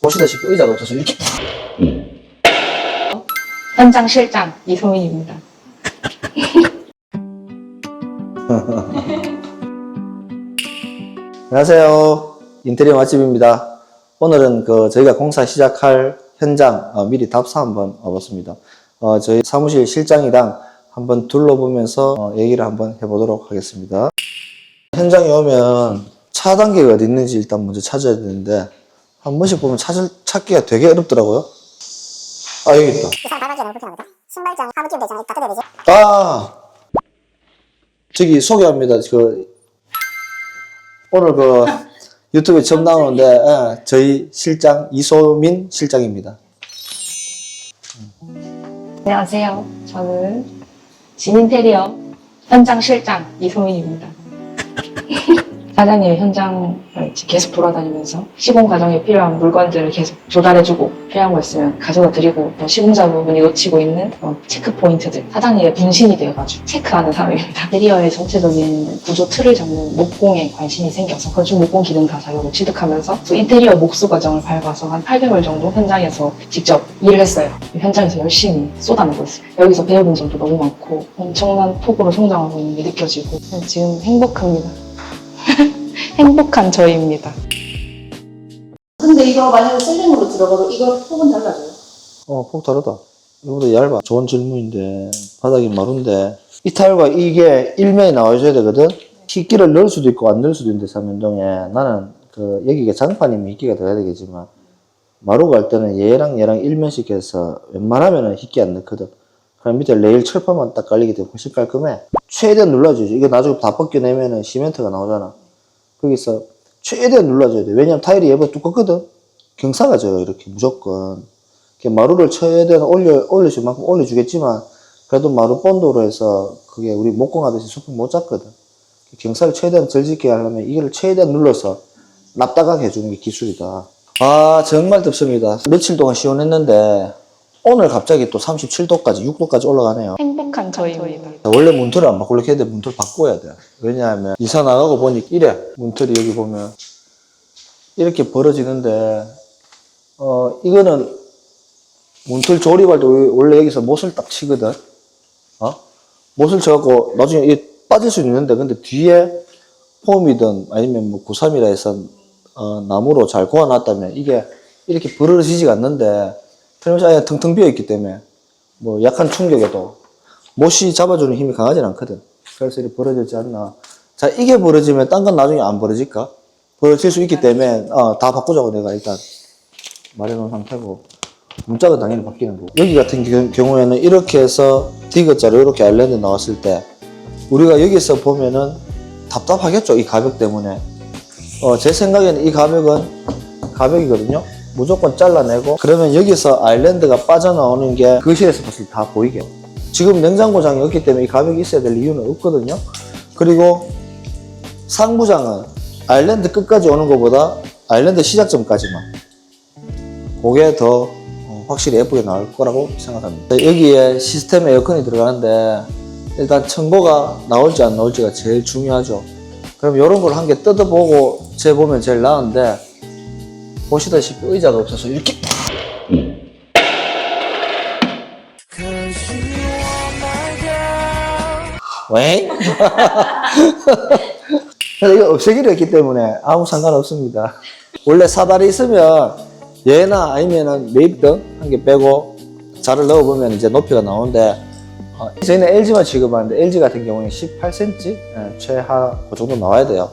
보시다시피 의자가 없어서 이렇게 현장 실장 이소민입니다. 안녕하세요. 인테리어 맛집입니다. 오늘은 그 저희가 공사 시작할 현장 어, 미리 답사 한번 와봤습니다. 어, 저희 사무실 실장이랑 한번 둘러보면서 어, 얘기를 한번 해보도록 하겠습니다. 현장에 오면 차 단계가 어디 있는지 일단 먼저 찾아야 되는데 한 번씩 보면 찾을, 찾기가 되게 어렵더라고요. 아 여기 있다. 이상 발맞기 너무 불편하거든. 신발장 화물 끼면 되잖아. 다 뜯어야 되지. 아 저기 소개합니다. 그 오늘 그 유튜브에 처음 나오는데 예, 저희 실장 이소민 실장입니다. 안녕하세요. 저는 진인테리어 현장 실장 이소민입니다. 사장님의 현장을 계속 돌아다니면서 시공 과정에 필요한 물건들을 계속 조달해주고 필요한 거 있으면 가져다 드리고 또 시공자분이 놓치고 있는 어, 체크 포인트들 사장님의 분신이 되어가지고 체크하는 사람입니다. 인테리어의 전체적인 구조 틀을 잡는 목공에 관심이 생겨서 건축 목공 기능사 자격을 취득하면서 또 인테리어 목수 과정을 밟아서 한 8개월 정도 현장에서 직접 일을 했어요. 현장에서 열심히 쏟아내고 있어요. 여기서 배워본 점도 너무 많고 엄청난 폭으로 성장하고 있는 게 느껴지고 지금 행복합니다. 행복한 저희입니다. 근데 이거 만약에 슬림으로 들어가도 이거 폭은 달라져요? 어, 폭 다르다. 이거보다 얇아. 좋은 질문인데 바닥이 마른데 이 타일과 이게 일면이 나와줘야 되거든. 희끼를 넣을 수도 있고 안 넣을 수도 있는데 삼면동에 나는 그 여기가 장판이면 희끼가 들어야 되겠지만 마루 갈 때는 얘랑 얘랑 일면씩 해서 웬만하면은 희끼 안 넣거든. 그럼 밑에 레일 철판만 딱 깔리기 때문에 훨씬 깔끔해. 최대한 눌러주지. 이거 나중에 다 벗겨내면은 시멘트가 나오잖아. 거기서 최대한 눌러줘야 돼. 왜냐면 타일이 얘보다 두껍거든. 경사가 져요, 이렇게 무조건. 이렇게 마루를 최대한 올려, 올려줄 만큼 올려주겠지만, 그래도 마루 본도로 해서 그게 우리 목공하듯이 수평 못 잡거든. 경사를 최대한 절짓게 하려면 이거를 최대한 눌러서 납작하게 해주는 게 기술이다. 아, 정말 덥습니다. 며칠 동안 시원했는데, 오늘 갑자기 또 37도까지, 6도까지 올라가네요. 행복한 저희입니다. 원래 문틀을 안 바꾸려고 했는데 문틀 바꿔야 돼. 왜냐하면 이사 나가고 보니 이래. 문틀이 여기 보면 이렇게 벌어지는데 어 이거는 문틀 조립할 때 원래 여기서 못을 딱 치거든. 어? 못을 쳐갖고 나중에 이게 빠질 수 있는데 근데 뒤에 폼이든 아니면 뭐 구삼이라 해서 어, 나무로 잘 고아놨다면 이게 이렇게 벌어지지가 않는데 틀림없이 아예 텅텅 비어있기 때문에 뭐 약한 충격에도 못이 잡아주는 힘이 강하진 않거든. 그래서 이렇게 벌어지지 않나. 자, 이게 벌어지면 딴 건 나중에 안 벌어질까? 벌어질 수 있기 때문에, 어, 다 바꾸자고 내가 일단 말해놓은 상태고. 문자가 당연히 바뀌는 거고. 여기 같은 겨- 경우에는 이렇게 해서 디귿자로 이렇게 아일랜드 나왔을 때, 우리가 여기서 보면은 답답하겠죠? 이 가격 때문에. 어, 제 생각에는 이 가격은 가격이거든요. 무조건 잘라내고, 그러면 여기서 아일랜드가 빠져나오는 게 거실에서 봤을 때 다 보이게. 지금 냉장고장이 없기 때문에 이 가격이 있어야 될 이유는 없거든요. 그리고 상부장은 아일랜드 끝까지 오는 것보다 아일랜드 시작점까지만 그게 더 어, 확실히 예쁘게 나올 거라고 생각합니다. 여기에 시스템 에어컨이 들어가는데 일단 청고가 나올지 안 나올지가 제일 중요하죠. 그럼 이런 걸 한 개 뜯어보고 재보면 제일 나은데 보시다시피 의자가 없어서 이렇게 왜? 그래서 이거 없애기로 했기 때문에 아무 상관없습니다. 원래 사다리 있으면 얘나 아니면은 매입등 한 개 빼고 자를 넣어보면 이제 높이가 나오는데 어, 저희는 LG만 취급하는데 LG 같은 경우는 18cm 예, 최하 그 정도 나와야 돼요.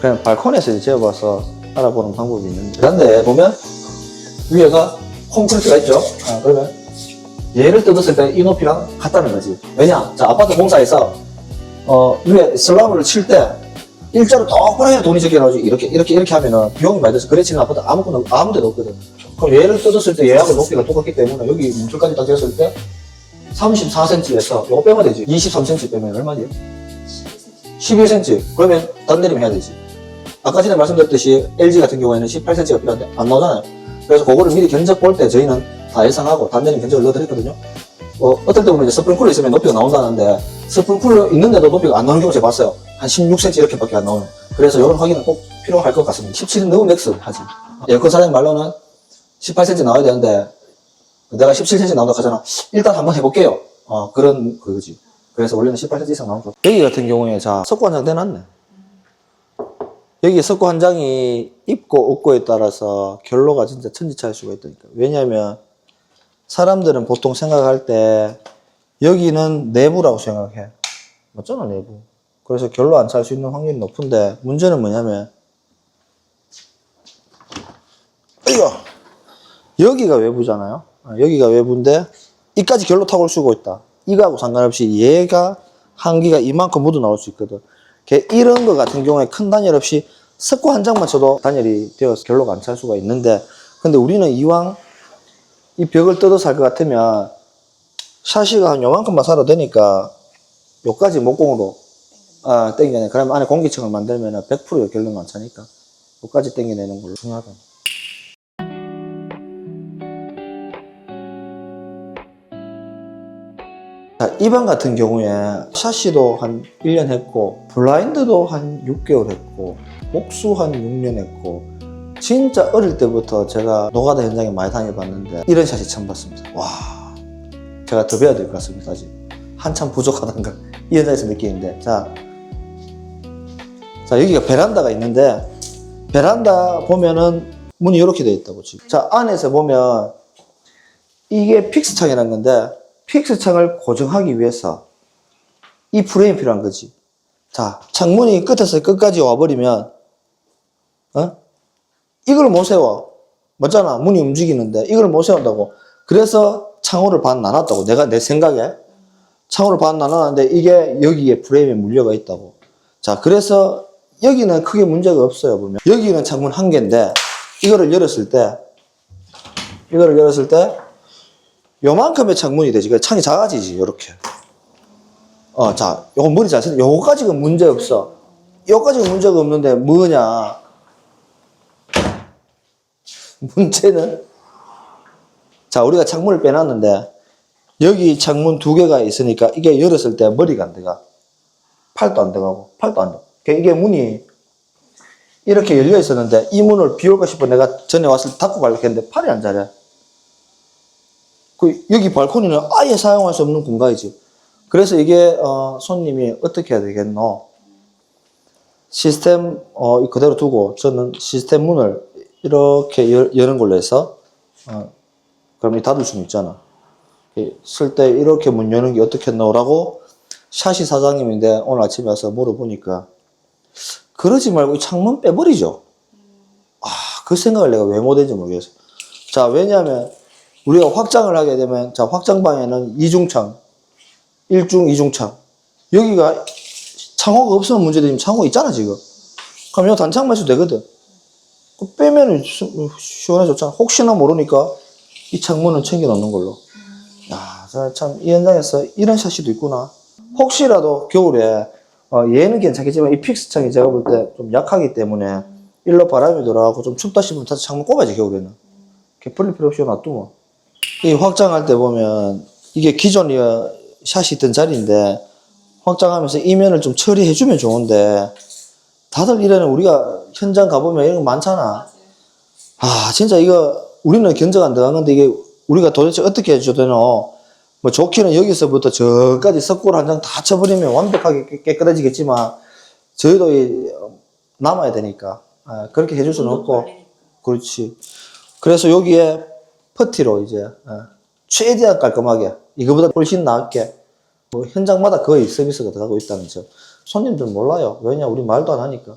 그냥 발코니에서 이제 재어봐서 알아보는 방법이 있는데 그런데 보면 위에가 콘크리트가 있죠. 아, 그러면 얘를 뜯었을 때 이 높이랑 같다는 거지. 왜냐? 자, 아파트 공사에서 어, 위에 슬라브를 칠 때 일자로 똑바로 돈이 적게 나오지. 이렇게, 이렇게, 이렇게 하면은 비용이 많이 들어서 그래 치는 아파트 아무거나, 아무 데도 없거든. 그럼 얘를 뜯었을 때 얘하고 높이가 똑같기 때문에 여기 문틀까지 딱 되었을 때 34cm에서 요거 빼면 되지. 23cm 빼면 얼마지? 11cm. 그러면 단 내리면 해야 되지. 아까 전에 말씀드렸듯이 LG 같은 경우에는 18cm가 필요한데 안 나오잖아요. 그래서 그거를 미리 견적 볼 때 저희는 다 예상하고 단내림 견적을 넣어드렸거든요. 어, 어떨 때 보면 이제 스프링쿨러 있으면 높이가 나온다는데 스프링쿨러 있는데도 높이가 안 나오는 경우 제가 봤어요. 한 16cm 이렇게밖에 안 나오는. 그래서 이런 확인은 꼭 필요할 것 같습니다. 17은 너무 맥스 하지. 에어컨 사장님 말로는 18cm 나와야 되는데 내가 17cm 나온다 하잖아. 일단 한번 해볼게요. 어, 그런 그거지. 그래서 원래는 18cm 이상 나오죠. 여기 같은 경우에 자 석고 한장 대놨네. 여기 석고 한 장이 입고 없고에 따라서 결로가 진짜 천지차일 수가 있다니까. 왜냐하면 사람들은 보통 생각할 때 여기는 내부라고 생각해. 맞잖아 내부. 그래서 결로 안 찰 수 있는 확률이 높은데 문제는 뭐냐면 이거 여기가 외부잖아요. 아, 여기가 외부인데 이까지 결로 타고 올 수가 있다. 이거하고 상관없이 얘가 한기가 이만큼 묻어 나올 수 있거든. 걔 이런 거 같은 경우에 큰 단열 없이 석고 한 장만 쳐도 단열이 되어서 결로가 안 찰 수가 있는데 근데 우리는 이왕 이 벽을 뜯어서 할 것 같으면 샤시가 한 요만큼만 살아도 되니까 요까지 목공으로 아, 땡겨내. 그러면 안에 공기층을 만들면 100% 결론은 안 차니까 요까지 땡겨내는 걸로 중요하다. 자, 이방 같은 경우에 샤시도 한 1년 했고 블라인드도 한 6개월 했고 복수 한 6년 했고 진짜 어릴 때부터 제가 노가다 현장에 많이 다녀봤는데 이런 샷이 처음 봤습니다. 와, 제가 더 배워야 될 것 같습니다. 아직 한참 부족하다는 걸 이 현장에서 느끼는데 자, 자 여기가 베란다가 있는데 베란다 보면은 문이 이렇게 되어 있다고 지금. 자 안에서 보면 이게 픽스 창이라는 건데 픽스 창을 고정하기 위해서 이 프레임이 필요한 거지. 자 창문이 끝에서 끝까지 와버리면 어? 이걸 못 세워. 맞잖아. 문이 움직이는데 이걸 못 세운다고. 그래서 창호를 반 나눴다고. 내가 내 생각에 창호를 반 나눴는데 이게 여기에 프레임에 물려가 있다고. 자, 그래서 여기는 크게 문제가 없어요. 보면 여기는 창문 한 개인데 이거를 열었을 때 이거를 열었을 때 요만큼의 창문이 되지. 그 창이 작아지지. 요렇게. 어, 자, 요거 머리 잘 쓰는 요거까지는 문제 없어. 요거까지는 문제가 없는데 뭐냐? 문제는 자 우리가 창문을 빼놨는데 여기 창문 두 개가 있으니까 이게 열었을 때 머리가 안 들어가 팔도 안 들어가고 팔도 안 들어가 그러니까 이게 문이 이렇게 열려 있었는데 이 문을 비울까 싶어 내가 전에 왔을 때 닫고 가려고 했는데 팔이 안 자래 그 여기 발코니는 아예 사용할 수 없는 공간이지 그래서 이게 어, 손님이 어떻게 해야 되겠노 시스템 어, 그대로 두고 저는 시스템 문을 이렇게 열, 여는 걸로 해서 어, 그럼 이 닫을 수는 있잖아. 쓸 때 이렇게 문 여는 게 어떻게 나오라고 샤시 사장님인데 오늘 아침에 와서 물어보니까 그러지 말고 이 창문 빼버리죠. 아, 그 생각을 내가 왜 못했는지 모르겠어. 자, 왜냐하면 우리가 확장을 하게 되면 자 확장방에는 이중창, 일중, 이중창 여기가 창호가 없으면 문제되지만 창호 있잖아 지금. 그럼 이 단창만 해도 되거든. 그 빼면은 시- 시원해졌잖아. 혹시나 모르니까 이 창문은 챙겨 놓는 걸로. 야, 참, 이 현장에서 이런 샷시도 있구나. 혹시라도 겨울에, 어, 얘는 괜찮겠지만 이 픽스 창이 제가 볼 때 좀 약하기 때문에 일로 바람이 들어가고 좀 춥다 싶으면 다시 창문 꼽아야지, 겨울에는. 이렇게 벌릴 필요 없이 놔두면. 이 확장할 때 보면 이게 기존이 샷이 있던 자리인데 확장하면서 이면을 좀 처리해주면 좋은데 다들 이래는 우리가 현장 가보면 이런 거 많잖아. 아, 진짜 이거 우리는 견적 안 들어간 건데 이게 우리가 도대체 어떻게 해줘야 되노? 뭐 좋기는 여기서부터 저까지 석고를 한 장 다 쳐버리면 완벽하게 깨- 깨끗해지겠지만 저희도 이, 어, 남아야 되니까 아, 그렇게 해줄 수는 없고 그렇지. 그래서 여기에 퍼티로 이제 어, 최대한 깔끔하게 이거보다 훨씬 나게 뭐 현장마다 거의 서비스가 들어가고 있다는 점. 손님들 몰라요. 왜냐 우리 말도 안 하니까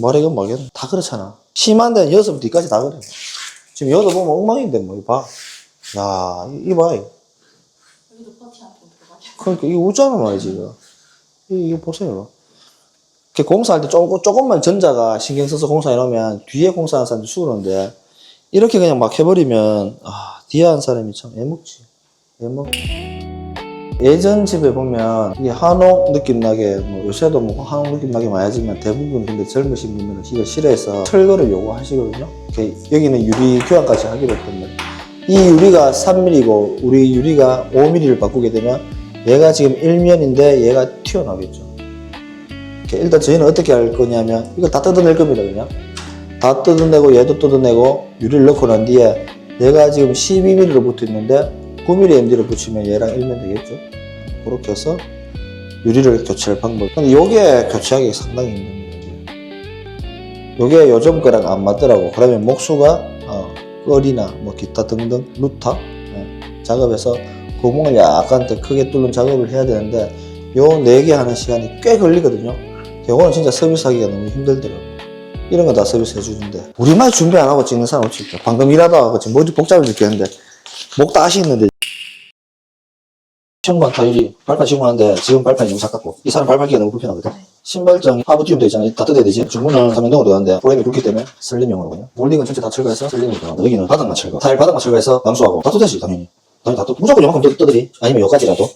말해건 말겠네. 다 그렇잖아. 심한 데는 여기서부터 뒤까지 다 그래. 지금 여기도 보면 엉망인데 뭐 이거 봐. 야, 이, 이 봐. 이. 여기도 퍼티 한번 들어가게. 그러니까 이거 웃잖아 말이지 이거. 이, 이거 보세요. 공사할 때 조금, 조금만 전자가 신경 써서 공사해 놓으면 뒤에 공사하는 사람들 수그러는데 이렇게 그냥 막 해버리면 아 뒤에 한 사람이 참 애먹지. 애먹. 예전 집에 보면 이게 한옥 느낌 나게 뭐 요새도 뭐 한옥 느낌 나게 많이 하지만 대부분 근데 젊으신 분들은 이걸 싫어해서 철거를 요구하시거든요. 여기는 유리 교환까지 하기로 말이에요. 이 유리가 3mm고 우리 유리가 5mm를 바꾸게 되면 얘가 지금 1면인데 얘가 튀어나오겠죠. 일단 저희는 어떻게 할 거냐면 이걸 다 뜯어낼 겁니다 그냥. 다 뜯어내고 얘도 뜯어내고 유리를 넣고 난 뒤에 얘가 지금 12mm로 붙어 있는데 9mm MD를 붙이면 얘랑 일면 되겠죠. 그렇게 해서 유리를 교체할 방법. 근데 요게 교체하기 상당히 힘듭니다. 요게 요즘 거랑 안 맞더라고. 그러면 목수가 어, 끌이나 뭐 기타 등등 루터 예, 작업해서 구멍을 약간 더 크게 뚫는 작업을 해야 되는데 요 네 개 하는 시간이 꽤 걸리거든요. 요거는 진짜 서비스하기가 너무 힘들더라고. 이런 거 다 서비스 해주는데 우리말 준비 안 하고 찍는 사람 없지. 방금 일하다가 지금 머리 복잡해 죽겠는데 목 다시 있는데 시험관 타일이 발판 시공하는데 지금 발판이 너무 작았고 이 사람 발판기가 너무 불편하거든. 신발장 하부 띄움 돼 있잖아. 다 뜯어야 되지. 주문은 삼연동으로 되는데 프레임이 굵기 때문에 슬림형으로거든요. 몰딩은 전체 다 철거해서 슬림으로 들어간다. 여기는 바닥만 철거. 타일 바닥만 철거해서 방수하고 다 뜯어야지 당연히. 당연히 다 뜯. 무조건 요만큼 뜯- 뜯으리. 아니면 여기까지라도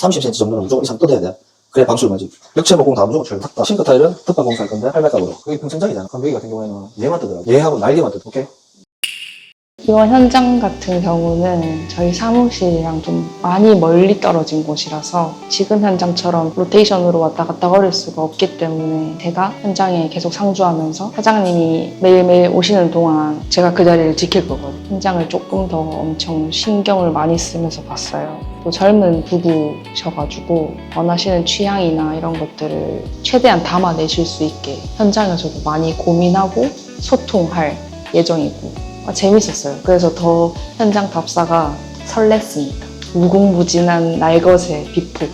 30cm 정도는 무조건 이상 뜯어야 돼. 그래 방수를 맞지. 벽체 목공 다 무조건 철거. 탁다. 싱크 타일은 특방 공사할 건데 800값으로. 그게 평천장이잖아. 그럼 여기 같은 경우에는 얘만 뜨더라고. 얘하고 날개만 뜯어. 오케이? 이번 현장 같은 경우는 저희 사무실이랑 좀 많이 멀리 떨어진 곳이라서 지금 현장처럼 로테이션으로 왔다 갔다 거릴 수가 없기 때문에 제가 현장에 계속 상주하면서 사장님이 매일매일 오시는 동안 제가 그 자리를 지킬 거거든요. 현장을 조금 더 엄청 신경을 많이 쓰면서 봤어요. 또 젊은 부부셔가지고 원하시는 취향이나 이런 것들을 최대한 담아내실 수 있게 현장에서도 많이 고민하고 소통할 예정이고 아, 재밌었어요. 그래서 더 현장 답사가 설렜습니다. 무궁무진한 날것의 비폭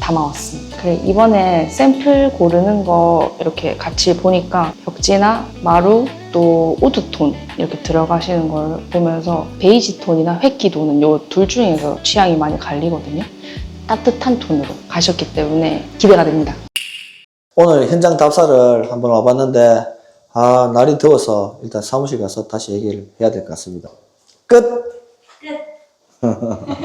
담아왔습니다. 그래 이번에 샘플 고르는 거 이렇게 같이 보니까 벽지나 마루 또 우드톤 이렇게 들어가시는 걸 보면서 베이지 톤이나 획기 톤은 요 둘 중에서 취향이 많이 갈리거든요. 따뜻한 톤으로 가셨기 때문에 기대가 됩니다. 오늘 현장 답사를 한번 와봤는데 아 날이 더워서 일단 사무실 가서 다시 얘기를 해야 될 것 같습니다. 끝.